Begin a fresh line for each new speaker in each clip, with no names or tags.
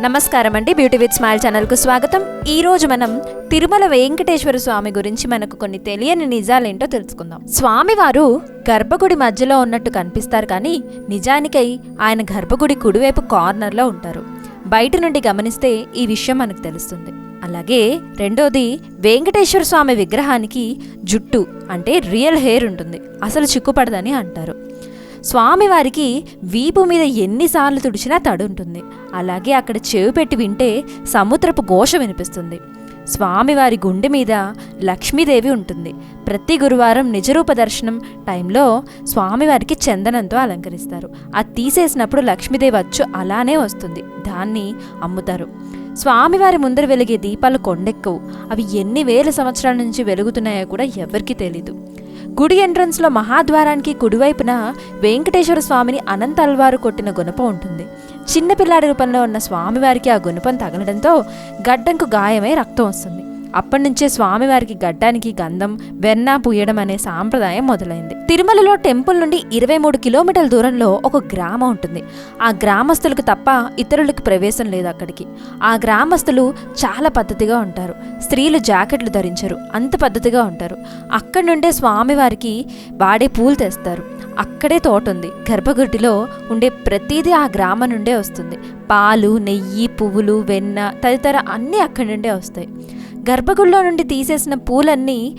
నమస్కారం అండి beauty with smile ఛానల్కు స్వాగతం. ఈరోజు మనం తిరుమల వెంకటేశ్వర స్వామి గురించి మనకు కొన్ని తెలియని నిజాలేంటో తెలుసుకుందాం. స్వామివారు గర్భగుడి మధ్యలో ఉన్నట్టు కనిపిస్తారు కానీ నిజానికై ఆయన గర్భగుడి కుడివైపు కార్నర్లో ఉంటారు. బయట నుండి గమనిస్తే ఈ విషయం మనకు తెలుస్తుంది. అలాగే రెండోది వెంకటేశ్వర స్వామి విగ్రహానికి జుట్టు అంటే రియల్ హెయిర్ ఉంటుంది. అసలు చిక్కుపడదని అంటారు. స్వామివారికి వీపు మీద ఎన్నిసార్లు తుడిచినా తడుంటుంది. అలాగే అక్కడ చెవి పెట్టి వింటే సముద్రపు ఘోష వినిపిస్తుంది. స్వామివారి గుండె మీద లక్ష్మీదేవి ఉంటుంది. ప్రతి గురువారం నిజరూప దర్శనం టైంలో స్వామివారికి చందనంతో అలంకరిస్తారు. అది తీసేసినప్పుడు లక్ష్మీదేవి అచ్చు అలానే వస్తుంది. దాన్ని అమ్ముతారు. స్వామివారి ముందర వెలిగే దీపాలు కొండెక్కవు. అవి ఎన్ని వేల సంవత్సరాల నుంచి వెలుగుతున్నాయో కూడా ఎవరికీ తెలీదు. గుడి ఎంట్రన్స్లో మహాద్వారానికి కుడివైపున వెంకటేశ్వర స్వామిని అనంత అల్వారు కొట్టిన గుణపం ఉంటుంది. చిన్నపిల్లాడి రూపంలో ఉన్న స్వామివారికి ఆ గుణపం తగలడంతో గడ్డంకు గాయమై రక్తం వస్తుంది. అప్పటి నుంచే స్వామివారికి గడ్డానికి గంధం వెన్న పూయడం అనే సాంప్రదాయం మొదలైంది. తిరుమలలో టెంపుల్ నుండి ఇరవై మూడు కిలోమీటర్ల దూరంలో ఒక గ్రామం ఉంటుంది. ఆ గ్రామస్తులకు తప్ప ఇతరులకు ప్రవేశం లేదు అక్కడికి. ఆ గ్రామస్తులు చాలా పద్ధతిగా ఉంటారు. స్త్రీలు జాకెట్లు ధరించరు అంత పద్ధతిగా ఉంటారు. అక్కడి నుండే స్వామివారికి వాడే పూలు తెస్తారు. అక్కడే తోట ఉంది. గర్భగుడిలో ఉండే ప్రతిదీ ఆ గ్రామం నుండే వస్తుంది. పాలు నెయ్యి పువ్వులు వెన్న తదితర అన్నీ అక్కడి నుండే వస్తాయి. గర్భగుడిలో నుండి తీసేసిన పూలన్నీ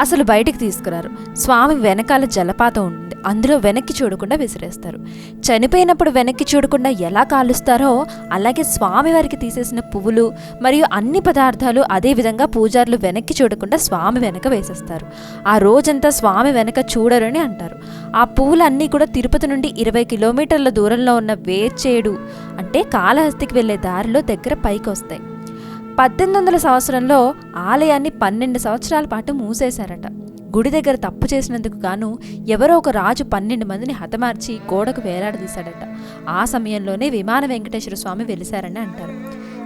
అసలు బయటికి తీసుకురారు. స్వామి వెనకాల జలపాతం ఉంది. అందులో వెనక్కి చూడకుండా విసిరేస్తారు. చనిపోయినప్పుడు వెనక్కి చూడకుండా ఎలా కాలుస్తారో అలాగే స్వామివారికి తీసేసిన పువ్వులు మరియు అన్ని పదార్థాలు అదే విధంగా పూజారులు వెనక్కి చూడకుండా స్వామి వెనక వేసేస్తారు. ఆ రోజంతా స్వామి వెనక చూడరని అంటారు. ఆ పువ్వులన్నీ కూడా తిరుపతి నుండి ఇరవై కిలోమీటర్ల దూరంలో ఉన్న వేర్చేడు అంటే కాళహస్తికి వెళ్ళే దారిలో దగ్గర పైకి వస్తాయి పద్దెనిమిది వందల సంవత్సరంలో ఆలయాన్ని పన్నెండు సంవత్సరాల పాటు మూసేశారట. గుడి దగ్గర తప్పు చేసినందుకు గాను ఎవరో ఒక రాజు పన్నెండు మందిని హతమార్చి గోడకు వేలాడదీశాడట. ఆ సమయంలోనే విమాన వెంకటేశ్వర స్వామి వెలిశారని అంటారు.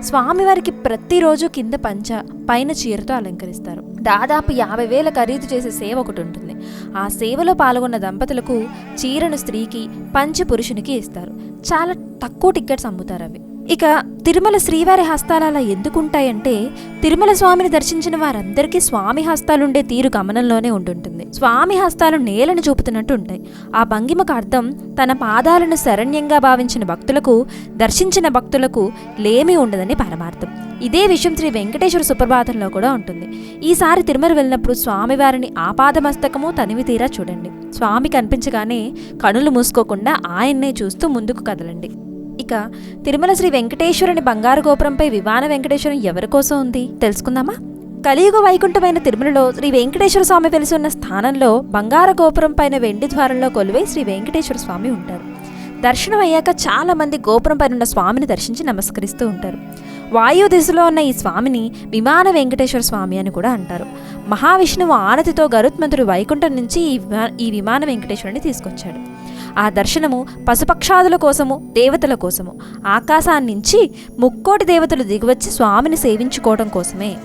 స్వామివారికి ప్రతిరోజు కింద పంచ పైన చీరతో అలంకరిస్తారు. దాదాపు యాభై వేల ఖరీదు చేసే సేవ ఒకటి ఉంటుంది. ఆ సేవలో పాల్గొన్న దంపతులకు చీరను స్త్రీకి పంచ పురుషునికి ఇస్తారు. చాలా తక్కువ టికెట్స్ అమ్ముతారు అవి. ఇక తిరుమల శ్రీవారి హస్తాలు అలా ఎందుకుంటాయంటే తిరుమల స్వామిని దర్శించిన వారందరికీ స్వామి హస్తాలుండే తీరు గమనంలోనే ఉంటుంటుంది స్వామి హస్తాలు నేలను చూపుతున్నట్టు ఉంటాయి. ఆ భంగిమకు అర్థం తన పాదాలను శరణ్యంగా భావించిన భక్తులకు దర్శించిన భక్తులకు లేమి ఉండదని పరమార్థం. ఇదే విషయం శ్రీ వెంకటేశ్వర సుప్రభాతంలో కూడా ఉంటుంది. ఈసారి తిరుమల వెళ్ళినప్పుడు స్వామివారిని ఆపాదమస్తకము తనివి తీరా చూడండి. స్వామి కనిపించగానే కనులు మూసుకోకుండా ఆయన్నే చూస్తూ ముందుకు కదలండి. ఇక తిరుమల శ్రీ వెంకటేశ్వరుని బంగారు గోపురంపై విమాన వెంకటేశ్వరం ఎవరి కోసం ఉంది? తెలుసుకుందామా? కలియుగ వైకుంఠమైన తిరుమలలో శ్రీ వెంకటేశ్వర స్వామి వెలిసి ఉన్న స్థానంలో బంగార గోపురం పైన వెండి ద్వారంలో కొలువై శ్రీ వెంకటేశ్వర స్వామి ఉంటారు. దర్శనం అయ్యాక చాలా మంది గోపురం పైన ఉన్న స్వామిని దర్శించి నమస్కరిస్తూ ఉంటారు. వాయు దిశలో ఉన్న ఈ స్వామిని విమాన వెంకటేశ్వర స్వామి అని కూడా అంటారు. మహావిష్ణువు ఆనతితో గరుత్మంతుడు వైకుంఠం నుంచి ఈ విమా ఈ విమాన వెంకటేశ్వరుని తీసుకొచ్చాడు. ఆ దర్శనము పశుపక్షాదుల కోసము దేవతల కోసము. ఆకాశాన్నించి ముక్కోటి దేవతలు దిగివచ్చి స్వామిని సేవించుకోవడం కోసమే.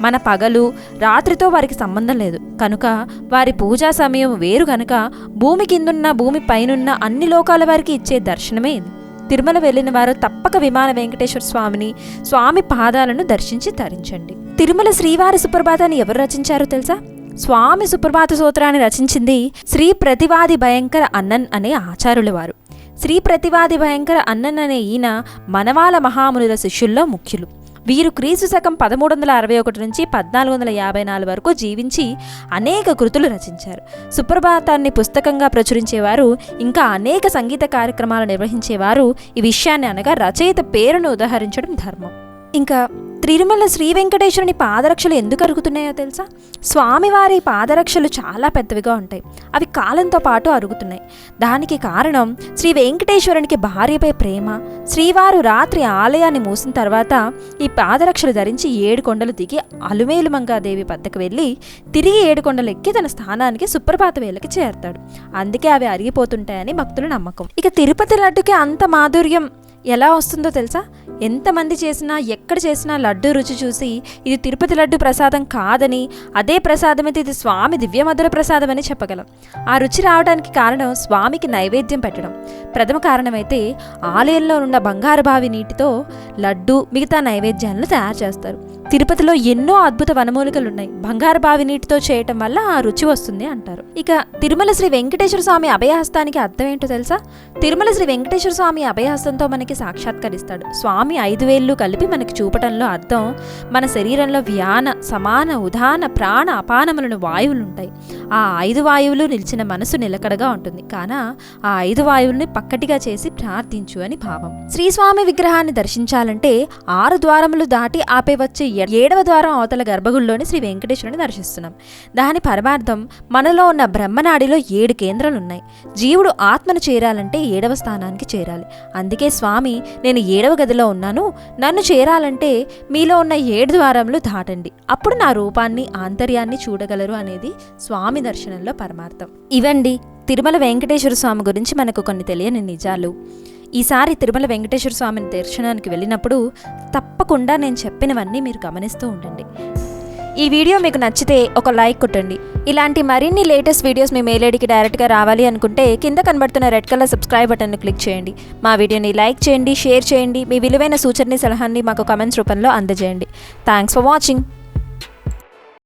మన పగలు రాత్రితో వారికి సంబంధం లేదు. కనుక వారి పూజా సమయం వేరు కనుక భూమి కిందున్న భూమి పైనున్న అన్ని లోకాల వారికి ఇచ్చే దర్శనమే ఇది. తిరుమల వెళ్ళిన వారు తప్పక విమాన వెంకటేశ్వర స్వామిని స్వామి పాదాలను దర్శించి తరించండి. తిరుమల శ్రీవారి సుప్రభాతాన్ని ఎవరు రచించారో తెలుసా? స్వామి సుప్రభాత సూత్రాన్ని రచించింది శ్రీ ప్రతివాది భయంకర అన్నన్ అనే ఆచార్యుల వారు శ్రీ ప్రతివాది భయంకర అన్నన్ అనే ఈయన మనవాల మహామునుల శిష్యుల్లో ముఖ్యులు. వీరు క్రీస్తు శకం పదమూడు వందల అరవై ఒకటి నుంచి పద్నాలుగు వందల యాభై నాలుగు వరకు జీవించి అనేక కృతులు రచించారు. సుప్రభాతాన్ని పుస్తకంగా ప్రచురించేవారు ఇంకా అనేక సంగీత కార్యక్రమాలు నిర్వహించేవారు ఈ విషయాన్ని అనగా రచయిత పేరును ఉదాహరించడం ధర్మం. ఇంకా తిరుమల శ్రీ వెంకటేశ్వరుని పాదరక్షలు ఎందుకు అరుగుతున్నాయో తెలుసా? స్వామివారి పాదరక్షలు చాలా పెద్దవిగా ఉంటాయి. అవి కాలంతో పాటు అరుగుతున్నాయి. దానికి కారణం శ్రీ వెంకటేశ్వరునికి భార్యపై ప్రేమ శ్రీవారు రాత్రి ఆలయాన్ని మూసిన తర్వాత ఈ పాదరక్షలు ధరించి ఏడు కొండలు దిగి అలుమేలుమంగాదేవి వద్దకు వెళ్ళి తిరిగి ఏడు కొండలు ఎక్కి తన స్థానానికి సుప్రభాత వేళకి చేరతాడు. అందుకే అవి అరిగిపోతుంటాయని భక్తుల నమ్మకం. ఇక తిరుపతి లడ్డుకి అంత మాధుర్యం ఎలా వస్తుందో తెలుసా? ఎంతమంది చేసినా ఎక్కడ చేసినా లడ్డు రుచి చూసి ఇది తిరుపతి లడ్డు ప్రసాదం కాదని అదే ప్రసాదమైతే ఇది స్వామి దివ్యమధుర ప్రసాదం అని చెప్పగలం. ఆ రుచి రావడానికి కారణం స్వామికి నైవేద్యం పెట్టడం. ప్రథమ కారణమైతే ఆలయంలో ఉన్న బంగారు బావి నీటితో లడ్డు మిగతా నైవేద్యాలను తయారు చేస్తారు. తిరుపతిలో ఎన్నో అద్భుత వనమూలికలు ఉన్నాయి బంగారు బావి నీటితో చేయటం వల్ల ఆ రుచి వస్తుంది అంటారు. ఇక తిరుమల శ్రీ వెంకటేశ్వర స్వామి అభయహస్తానికి అర్థం ఏంటో తెలుసా? తిరుమల శ్రీ వెంకటేశ్వర స్వామి అభయహస్తంతో మనకి సాక్షాత్కరిస్తాడు. స్వామి ఐదు వేళ్ళు కలిపి మనకి చూపటంలో అర్థం మన శరీరంలో వ్యాన సమాన ఉదాన ప్రాణ అపానములను వాయువులుంటాయి. ఆ ఐదు వాయువులు నిలిచిన మనసు నిలకడగా ఉంటుంది. కాన ఆ ఐదు వాయువుల్ని పక్కటిగా చేసి ప్రార్థించు అని భావం. శ్రీస్వామి విగ్రహాన్ని దర్శించాలంటే ఆరు ద్వారములు దాటి ఆపే వచ్చే ఏ- ఏడవ ద్వారం అవతల గర్భగుడిలోని శ్రీ వెంకటేశ్వరుని దర్శిస్తున్నాం. దాని పరమార్థం మనలో ఉన్న బ్రహ్మనాడిలో ఏడు కేంద్రాలు ఉన్నాయి జీవుడు ఆత్మను చేరాలంటే ఏడవ స్థానానికి చేరాలి. అందుకే స్వామి నేను ఏడవ గదిలో ఉన్నాను. నన్ను చేరాలంటే మీలో ఉన్న ఏడు ద్వారములు దాటండి. అప్పుడు నా రూపాన్ని ఆంతర్యాన్ని చూడగలరు అనేది స్వామి దర్శనంలో పరమార్థం. ఇవండి తిరుమల వెంకటేశ్వర స్వామి గురించి మనకు కొన్ని తెలియని నిజాలు. ఈసారి తిరుమల వెంకటేశ్వర స్వామిని దర్శనానికి వెళ్ళినప్పుడు తప్పకుండా నేను చెప్పినవన్నీ మీరు గమనిస్తూ ఉండండి. ఈ వీడియో మీకు నచ్చితే ఒక లైక్ కొట్టండి. ఇలాంటి మరిన్ని లేటెస్ట్ వీడియోస్ మీ మెయిల్ డైరెక్ట్గా రావాలి అనుకుంటే కింద కనబడుతున్న రెడ్ కలర్ సబ్స్క్రైబ్ బటన్ను క్లిక్ చేయండి. మా వీడియోని లైక్ చేయండి షేర్ చేయండి. మీ విలువైన సూచనని సలహాన్ని మాకు కమెంట్స్ రూపంలో అందజేయండి. Thanks for watching